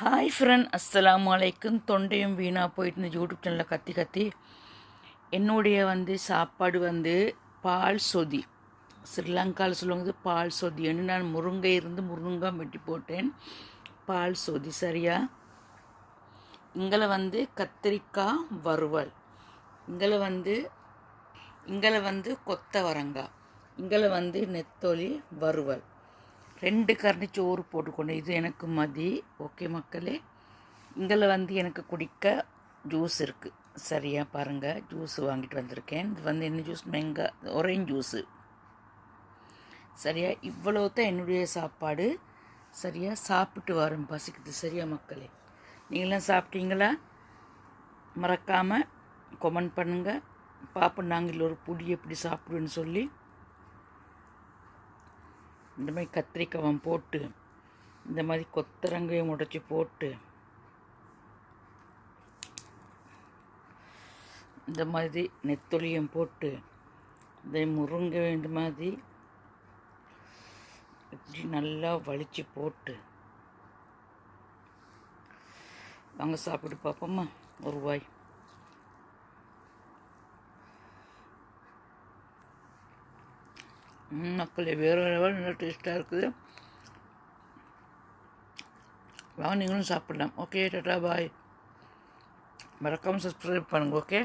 Hi friend அஸ்லாம் அலைக்கும் தொண்டையும் வீணாக போயிட்டு இந்த யூடியூப் சேனலில் கத்தி கத்தி என்னுடைய வந்து சாப்பாடு வந்து பால் சொதி. ஸ்ரீலங்காவில் சொல்லுவாங்க பால் சொதின்னு நான் முருங்கை இருந்து முருங்கை வெட்டி போட்டேன். பால் சொதி சரியா? இங்களை வந்து கத்திரிக்காய் வறுவல். இங்களை வந்து இங்களை வந்து கொத்தவரங்காய். இங்களை வந்து நெத்தொலி வறுவல். ரெண்டு கரண்டி சோறு போட்டுக்கொண்டு இது எனக்கு மதி. ஓகே மக்களே. இதில் வந்து எனக்கு குடிக்க ஜூஸ் இருக்குது சரியாக பாருங்கள் ஜூஸ் வாங்கிட்டு வந்திருக்கேன். இது வந்து என்ன ஜூஸ்? மெங்கா orange juice. சரியா? இவ்வளோ தான் என்னுடைய சாப்பாடு. சரியாக சாப்பிட்டு வரும் பசிக்குது. சரியா மக்களே? நீங்களாம் சாப்பிட்டீங்களா? மறக்காமல் கொமெண்ட் பண்ணுங்கள் பார்ப்போம் நாங்கள் ஒரு புடி எப்படி சாப்பிடுன்னு சொல்லி. இந்த மாதிரி கத்திரிக்காய் போட்டு இந்த மாதிரி கொத்தரங்கையும் உடச்சி போட்டு இந்த மாதிரி நெத்தொலியும் போட்டு இந்த முருங்கை இந்த மாதிரி இப்படி நல்லா வலித்து போட்டு வாங்க சாப்பிட்டு பார்ப்போம்மா ஒரு வாய். மக்களே வேறு லெவல் நல்லா டேஸ்ட்டாக இருக்குது. வாங்க நீங்களும் சாப்பிடலாம். ஓகே டாட்டா பாய் மறக்காமல் சப்ஸ்கிரைப் பண்ணுங்கள் ஓகே